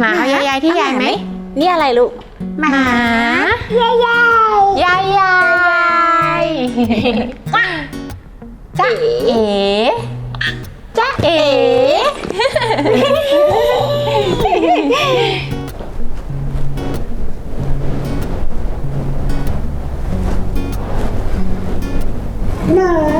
หมาเอายายยายที่ยายไหมนี่อะไรลูกหมายายยายยายยายจ้าเอ๋จ้าเอ๋ต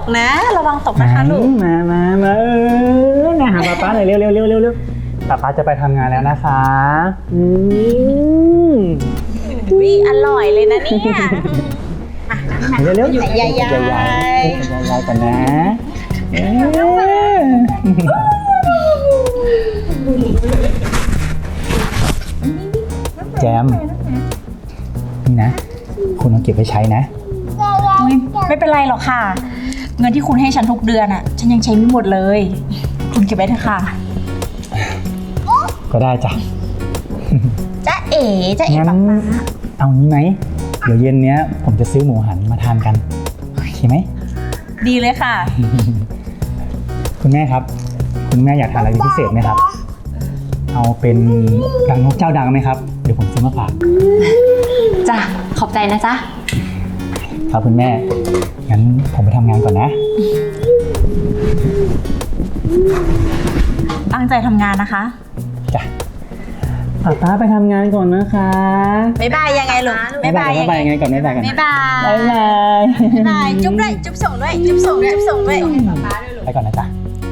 กนะ ระวังตกนะคะลูกมามามาเออนะหาป๊าป๊าหน่อยเร็วเร็วเร็วเร็วเร็วป๊าป๊าจะไปทำงานแล้วนะคะอืมวิอร่อยเลยนะเนี่ยเร็วเร็วอยู่กับยายยายยายยายกันนะเออแจม นี่นะ คุณต้องเก็บไว้ใช้นะอุ๊ยไม่เป็นไรหรอกค่ะ เงินที่คุณให้ฉันทุกเดือนอะฉันยังใช้ไม่หมดเลย คุณเก็บไว้เถอะค่ะก็ได้จ้ะจ้าเอ๋จ้าเอ๋งั้นป๊าป๊าเอางี้ไหม เดี๋ยวเย็นเนี้ย ผมจะซื้อหมูหันมาทานกันโอเคไหม ดีเลยค่ะ คุณแม่ครับ คุณแม่อยากทานอะไรเป็นพิเศษไหมครับ เอาเป็นรังนกเจ้าดังไหมครับ เดี๋ยวผมซื้อมาฝากจ้ะขอบใจนะจ๊ะครับคุณแม่ งั้นผมไปทำงานก่อนนะ ตั้งใจทำงานนะคะ จ้ะป้าป้าไปทำงานก่อนนะคะบ๊ายบายยังไงลูกบ๊ายบายบ๊ายบายยังไงก่อนบ๊ายบายก่อนบ๊ายบายบ๊ายบายบ๊ายบายจุ๊บด้วยจุ๊บส่งด้วยจุ๊บส่งด้วยจุ๊บส่งด้วยไปก่อนนะจ๊ะ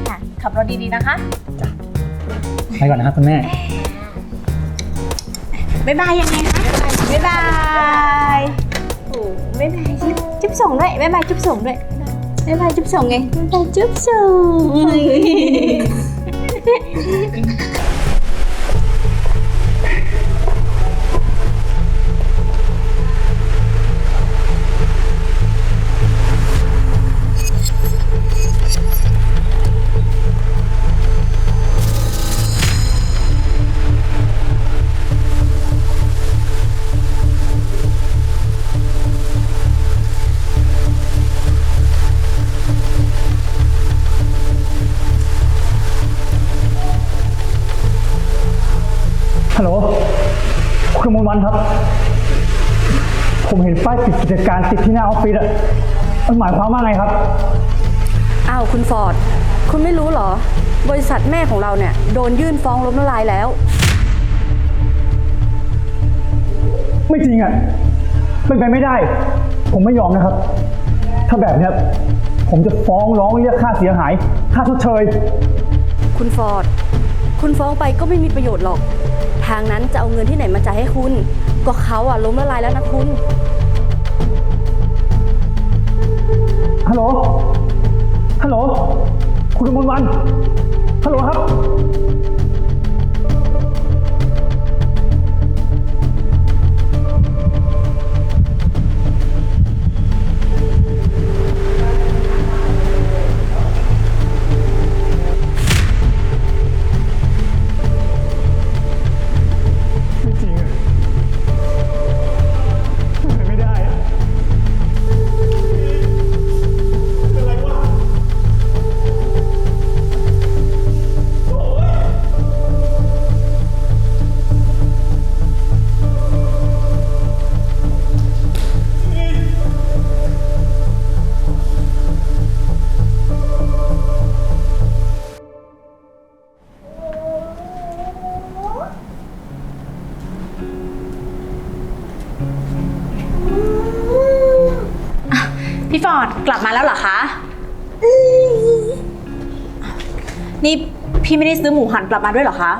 ค่ะขับรถดีๆนะคะไปก่อนนะครับคุณแม่บ๊ายบายยังไงคะบ๊ายบาย โอ้บ๊ายบายสิจุ๊บส่งด้วยบ๊ายบ คุณมนวันครับ ผมเห็นป้ายปิดกิจการติดที่หน้าออฟฟิศอะมันหมายความว่าไงครับ อ้าวคุณฟอร์ด คุณไม่รู้เหรอ บริษัทแม่ของเราเนี่ย โดนยื่นฟ้องล้มละลายแล้ว ไม่จริงอะเป็นไปไม่ได้ ผมไม่ยอมนะครับ ถ้าแบบเนี้ยผมจะฟ้องร้องเรียกค่าเสียหาย ค่าชดเชย คุณฟอร์ด คุณฟ้องไปก็ไม่มีประโยชน์หรอก ทางนั้นจะเอาเงินที่ไหนมาจ่ายให้คุณ ก็เขาอะล้มละลายแล้วนะคุณ ฮัลโหล ฮัลโหล คุณมนวัน ฮัลโหลครับ อร์ดกลับมาแล้วเหรอคะ นี่พี่ไม่ได้ซื้อหมูหันกลับมาด้วยเหรอคะ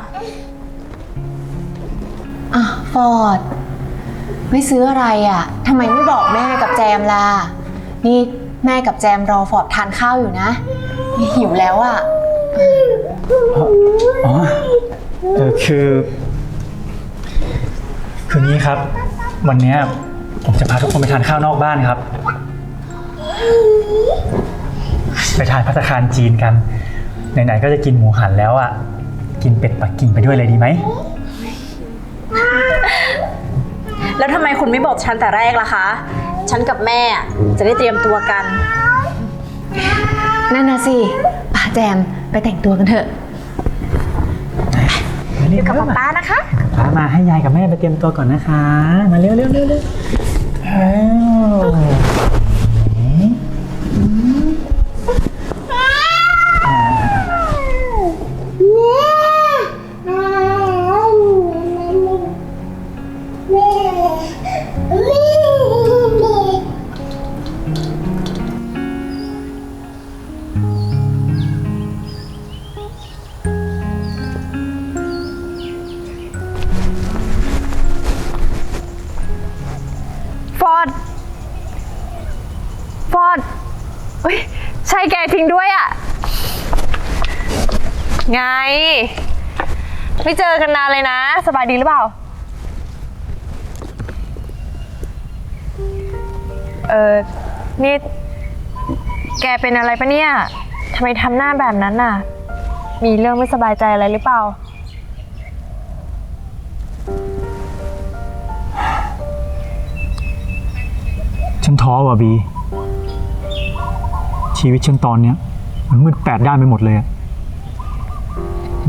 อะฟอร์ดไม่ซื้ออะไรอะทำไมไม่บอกแม่กับแจมล่ะ นี่แม่กับแจมรอฟอร์ดทานข้าวอยู่นะ หิวแล้วอะ อ๋อเออคือ คือนี้ครับ วันเนี้ยผมจะพาทุกคนไปทานข้าวนอกบ้านครับ ไปทานพัตตาคารจีนกัน ไหนๆก็จะกินหมูหันแล้วอะ กินเป็ดปักกิ่งไปด้วยเลยดีไหม แล้วทำไมคุณไม่บอกฉันแต่แรกล่ะคะ ฉันกับแม่จะได้เตรียมตัวกัน นั่นนะสิป่าแจมไปแต่งตัวกันเถอะอยู่กับป้านะคะป้ามาให้ยายกับแม่ไปเตรียมตัวก่อนนะคะ มาเร็วเร็วเร็วเร็ว เฮ้ยใช่แกจริงด้วยอะ่ะไง ไม่เจอกันนานเลยนะ สบายดีหรือเปล่า เออนี่ แกเป็นอะไรปะเนี่ยทำไมทำหน้าแบบนั้นน่ะ มีเรื่องไม่สบายใจอะไรหรือเปล่า ฉันท้อว่ะบี ชีวิตฉันตอนเนี้ยมันมืดแปดด้านไปหมดเลยอะ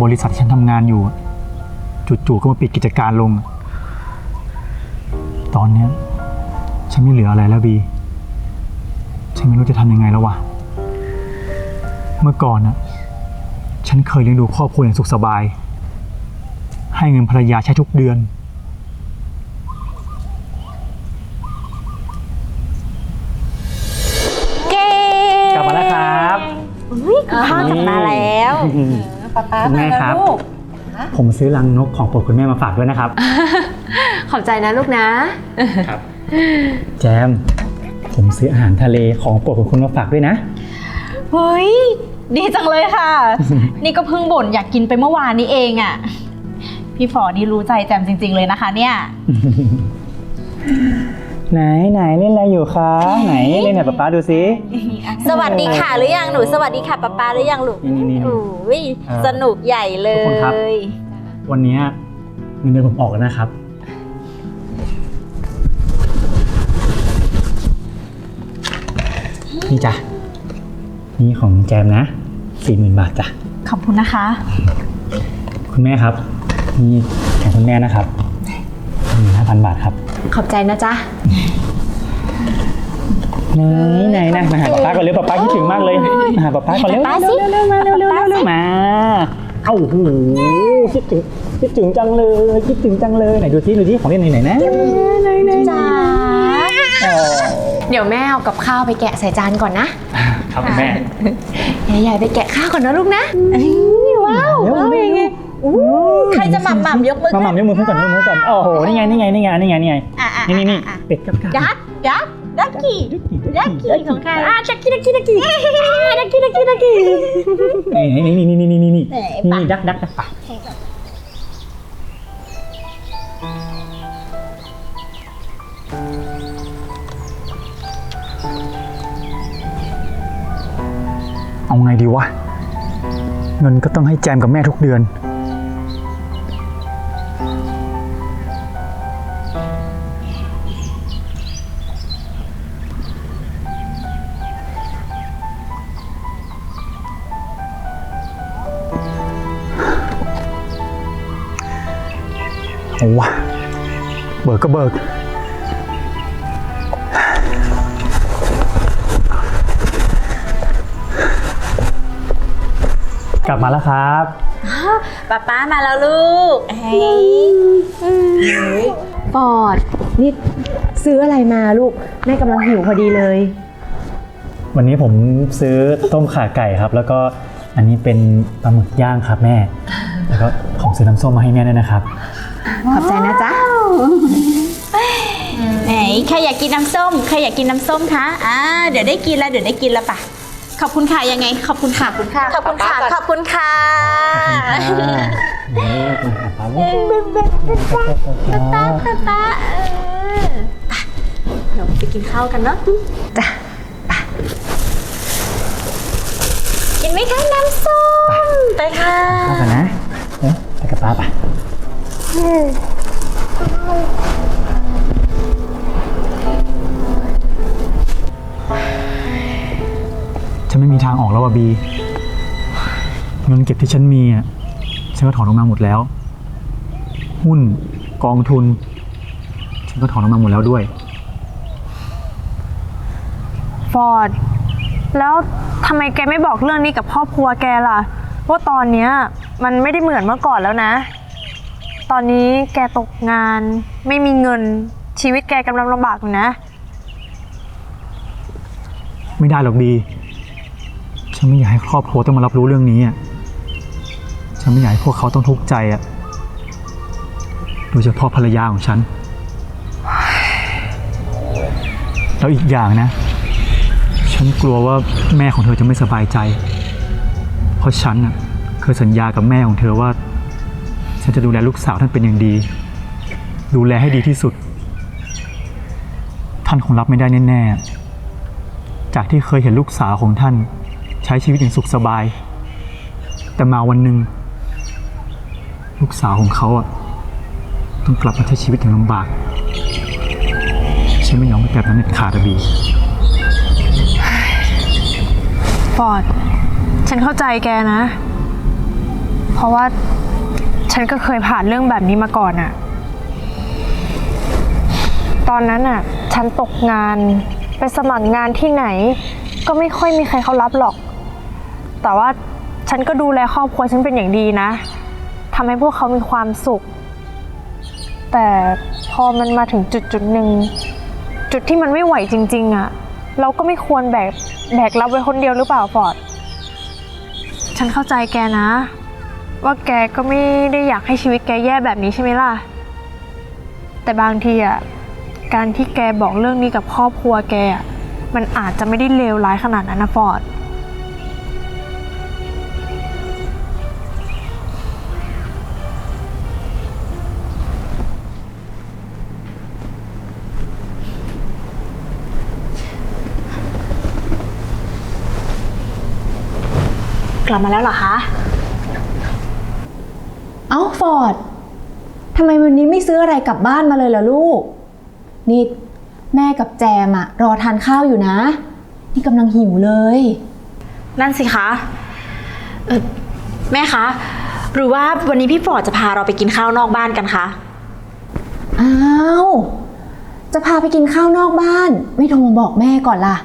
บริษัทที่ฉันทำงานอยู่อะจู่ๆก็มาปิดกิจการลง ตอนเนี้ยฉันไม่เหลืออะไรแล้วบี ฉันไม่รู้จะทำยังไงแล้ววะ เมื่อก่อนน่ะฉันเคยเลี้ยงดูครอบครัวอย่างสุขสบาย ให้เงินภรรยาใช้ทุกเดือน แล้วคุณแม่ครับผมซื้อรังนกของโปรดคุณแม่มาฝากด้วยนะครับ ขอบใจนะลูกนะ แจม ผมซื้ออาหารทะเลของโปรดของคุณมาฝากด้วยนะ เฮ้ย ดีจังเลยค่ะ นี่ก็เพิ่งบ่นอยากกินไปเมื่อวานนี้เองอะ่ะ พี่ฝอนี่รู้ใจแจมจริง ๆ เลยนะคะ เนี่ย ไหนไหนเล่นอะไรอยู่คะไหนเล่นไหนป๊าป๊าดูซิสวัสดีค่ะหรือยังหนูสวัสดีค่ะป๊าป๊าหรือยังลูกนี่นี่นี่อุ้ยเอ่อสนุกใหญ่เลทุกคนครับ ย วันนี้เงินเดือนผมออกแล้วนะครับ นี่จ้ะนี่ของแจมนะสี่หมื่นบาทจ้ะขอบคุณนะคะ คุณแม่ครับ นี่ของคุณแม่นะครับหนึ่งห้าพันบาทครับ ขอบใจนะจ๊ะไหนไหนนะมาหาป๊าป๊าก่อนเร็วป๊าป๊าคิดถึงมากเลยมาหาป๊าป๊าก่อนเร็วป๊าสิ เร็วเร็วเร็วเร็วเร็วเร็วมาเอ้าโหคิดถึงคิดถึงจังเลยคิดถึงจังเลยไหนดูที่ดูที่ของเล่นไหนไหนนะจ้าอ๋อเดี๋ยวแม่เอากับข้าวไปแกะใส่จานก่อนนะครับคุณแม่ ยายๆไปแกะข้าวก่อนนะลูกนะ ว้าวเร็วว้าวเร็วยังไงอู้ ใครจะหม่ำหม่ำยกมือมาหม่ำยกมือขึ้นก่อนยกมือก่อนโอ้โหนี่ไงนี่ไงนี่ไงนี่ไงนี่ไงอะอะนี่นี่นี่อะเป็ดกับไก่ดักดักดักกี้ดักกี้ของใครอะดักกี้ดักกี้ดักกี้ดักกี้ดักกี้ดักกี้นี่นี่นี่นี่นี่นี่นี่ไหนนี่ปะดักดักดักปะเอาไงดีวะ เงินก็ต้องให้แจมกับแม่ทุกเดือน บิกก็เบิก กลับมาแล้วครับป๊าป๊ามาแล้วลูกเฮ้ยปอด นี่ซื้ออะไรมาลูก แม่กำลังหิวพอดีเลย วันนี้ผมซื้อต้มข่าไก่ครับ แล้วก็อันนี้เป็นปลาหมึกย่างครับแม่ แล้วก็ผมซื้อน้ำส้มมาให้แม่ด้วยนะครับ ขอบใจนะจ๊ะ ไหนใครอยากกินน้ำส้มใครอยากกินน้ำส้มคะอ่าเดี๋ยวได้กินแล้วเดี๋ยวได้กินแล้วปะขอบคุณค่ะยังไง ขอบคุณค่ะขอบคุณค่ะขอบคุณค่ะขอบคุณค่ะนี่คุณหาปลาลูกป้าป้าป้าเออไปเดี๋ยวไปกินข้าวกันเนาะจ้ะกินไหมคะน้ำส้มไปค่ะเข้ากันนะเอ๊ะไปกับป้าปะ ฉันไม่มีทางออกแล้วว่ะบีเก็บที่ฉันมีอะฉันก็ถอนออกมาหมดแล้ว หุ้นกองทุน ฉันก็ถอนออกมาหมดแล้วด้วย ฟอร์ด แล้วทำไมแกไม่บอกเรื่องนี้กับครอบครัวแกล่ะ ว่าตอนเนี้ยมันไม่ได้เหมือนเมื่อก่อนแล้วนะ ตอนนี้แกตกงาน ไม่มีเงินชีวิตแกกำลังลำบากอยู่นะ ไม่ได้หรอกดี ฉันไม่อยากให้ครอบครัวต้องมารับรู้เรื่องนี้อะ ฉันไม่อยากให้พวกเขาต้องทุกข์ใจอะ โดยเฉพาะภรรยาของฉัน แล้วอีกอย่างนะ ฉันกลัวว่าแม่ของเธอจะไม่สบายใจ เพราะฉันอะเคยสัญญากับแม่ของเธอว่า ฉันจะดูแลลูกสาวท่านเป็นอย่างดี ดูแลให้ดีที่สุด ท่านคงรับไม่ได้แน่ๆ จากที่เคยเห็นลูกสาวของท่าน ใช้ชีวิตอย่างสุขสบาย แต่มาวันหนึ่งลูกสาวของเขาอะต้องกลับมาใช้ชีวิตอย่างลำบาก ฉันไม่ยอมให้แบบนั้นเด็ดขาดอะบีฟอร์ดฉันเข้าใจแกนะ เพราะว่า ฉันก็เคยผ่านเรื่องแบบนี้มาก่อนอะตอนนั้นอะฉันตกงานไปสมัครงานที่ไหน ก็ไม่ค่อยมีใครเขารับหรอก แต่ว่าฉันก็ดูแลครอบครัวฉันเป็นอย่างดีนะทำให้พวกเขามีความสุข แต่พอมันมาถึงจุดจุดหนึ่งจุดที่มันไม่ไหวจริง ๆอะเราก็ไม่ควรแบกแบกรับไว้คนเดียวหรือเปล่าฟอร์ด ฉันเข้าใจแกนะ ว่าแกก็ไม่ได้อยากให้ชีวิตแกแย่แบบนี้ใช่ไหมล่ะ แต่บางทีอะการที่แกบอกเรื่องนี้กับครอบครัวแกอะมันอาจจะไม่ได้เลวร้ายขนาดนั้นนะฟอร์ดกลับมาแล้วเหรอคะ เอ้าฟอร์ดทำไมวันนี้ไม่ซื้ออะไรกลับบ้านมาเลยล่ะลูก นี่แม่กับแจมอะรอทานข้าวอยู่นะ นี่กำลังหิวเลย นั่นสิคะเออแม่คะ หรือว่าวันนี้พี่ฟอร์ดจะพาเราไปกินข้าวนอกบ้านกันคะ อ้าวจะพาไปกินข้าวนอกบ้าน ไม่โทรมาบอกแม่ก่อนล่ะ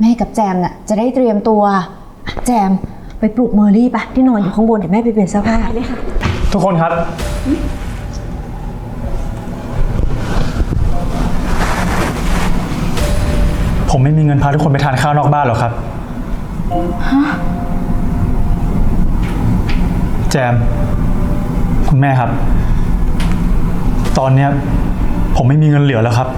แม่กับแจมน่ะจะได้เตรียมตัวอะแจมไปปลุกเมอรี่ปะที่นอนอยู่ข้างบนเดี๋ยวแม่ไปเปลี่ยนเสื้อผ้า ทุกคนครับ ผมไม่มีเงินพาทุกคนไปทานข้าวนอกบ้านหรอกครับ แจม คุณแม่ครับ ตอนเนี้ยผมไม่มีเงินเหลือแล้วครับ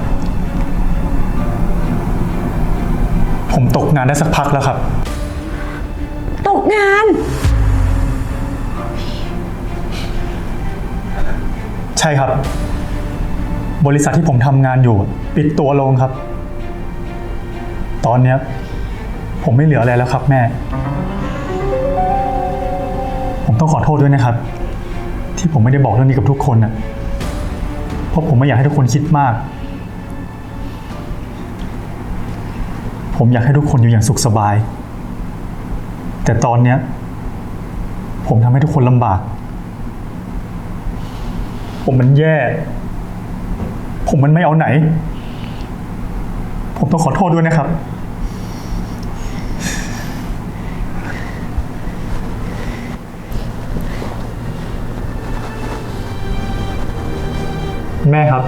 ผมตกงานได้สักพักแล้วครับ ตกงาน ใช่ครับ บริษัทที่ผมทำงานอยู่ ปิดตัวลงครับ ตอนเนี้ยผมไม่เหลืออะไรแล้วครับแม่ ผมต้องขอโทษด้วยนะครับ ที่ผมไม่ได้บอกเรื่องนี้กับทุกคนน่ะเพราะผมไม่อยากให้ทุกคนคิดมาก ผมอยากให้ทุกคนอยู่อย่างสุขสบาย แต่ตอนเนี้ยผมทำให้ทุกคนลำบาก ผมมันแย่ ผมมันไม่เอาไหน ผมต้องขอโทษด้วยนะครับ แม่ครับ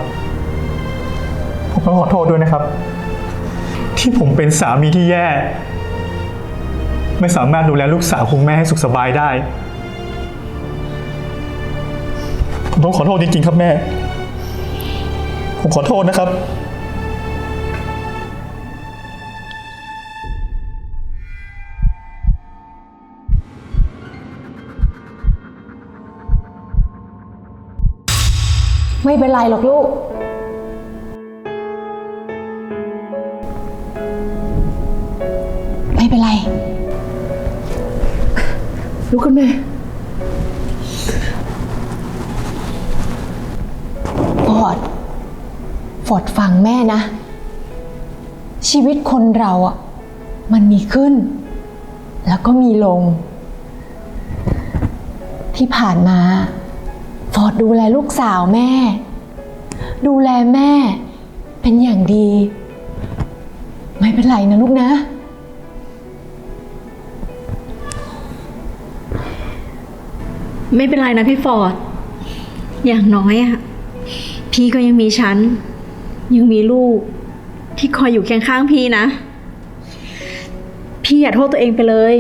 ผมต้องขอโทษด้วยนะครับ ที่ผมเป็นสามีที่แย่ ไม่สามารถดูแลลูกสาวของแม่ให้สุขสบายได้ ผมต้องขอโทษจริงๆ ครับแม่ ผมขอโทษนะครับ ไม่เป็นไรหรอกลูก ไม่เป็นไรลุกขึ้นม อด ฟอดฟังแม่นะ ชีวิตคนเราอะ มันมีขึ้น แล้วก็มีลง ที่ผ่านมา ฟอดดูแลลูกสาวแม่ ดูแลแม่เป็นอย่างดี ไม่เป็นไรนะลูกนะไม่เป็นไรนะพี่ฟอร์ด อย่างน้อยอะ พี่ก็ยังมีฉัน ยังมีลูก ที่คอยอยู่เคียงข้างพี่นะ พี่อย่าโทษตัวเองไปเลย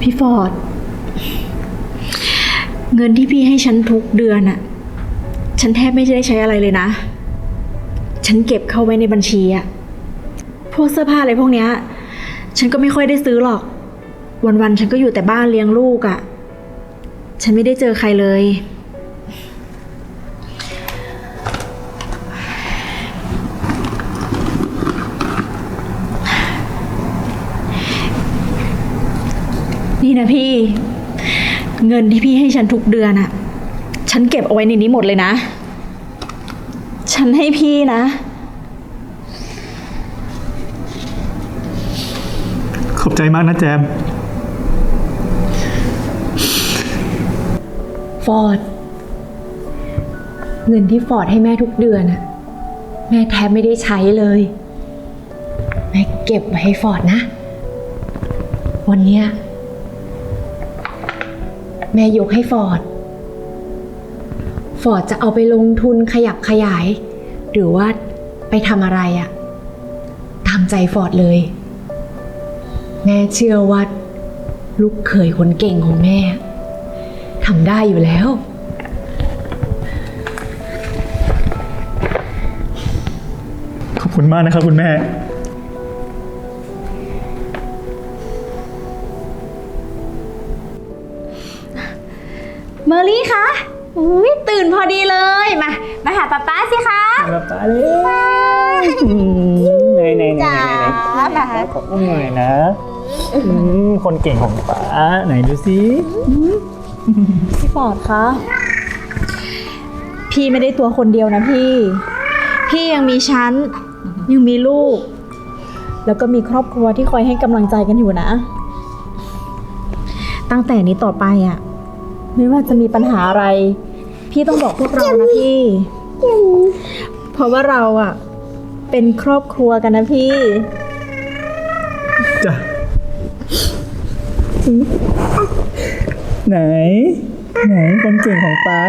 พี่ฟอร์ด เงินที่พี่ให้ฉันทุกเดือนอะฉันแทบไม่ได้ใช้อะไรเลยนะ ฉันเก็บเข้าไว้ในบัญชีอะพวกเสื้อผ้าอะไรพวกเนี้ย ฉันก็ไม่ค่อยได้ซื้อหรอก วันๆฉันก็อยู่แต่บ้านเลี้ยงลูกอะฉันไม่ได้เจอใครเลย นี่นะพี่ เงินที่พี่ให้ฉันทุกเดือนอะฉันเก็บเอาไว้ในนี้หมดเลยนะ ฉันให้พี่นะ ขอบใจมากนะแจม ฟอร์ด เงินที่ฟอร์ดให้แม่ทุกเดือนอะแม่แทบไม่ได้ใช้เลย แม่เก็บไว้ให้ฟอร์ดนะ วันเนี้ยแม่ยกให้ฟอร์ด ฟอร์ดจะเอาไปลงทุนขยับขยาย หรือว่าไปทำอะไรอะตามใจฟอร์ดเลย แม่เชื่อว่าลูกเขยคนเก่งของแม่ทำได้อยู่แล้ว ขอบคุณมากนะครับคุณแม่ เมอรี่คะอุ๊ยตื่นพอดีเลย มา มาหาป๊าป๊าสิคะแบบตาเลยไหนไหนไหนจ๋าไหนขออุ้มหน่อยนะอืม คนเก่งของป๋าไหนดูสิพี่ฟอดคะพี่ไม่ได้ตัวคนเดียวนะพี่ พี่ยังมีฉันยังมีลูก แล้วก็มีครอบครัวที่คอยให้กำลังใจกันอยู่นะ ตั้งแต่นี้ต่อไปอะ ไม่ว่าจะมีปัญหาอะไร พี่ต้องบอกพวกเรานะพี่ เพราะว่าเราอะ เป็นครอบครัวกันนะพี่ จ้ะ ไหน ไหนคนเก่งของป้า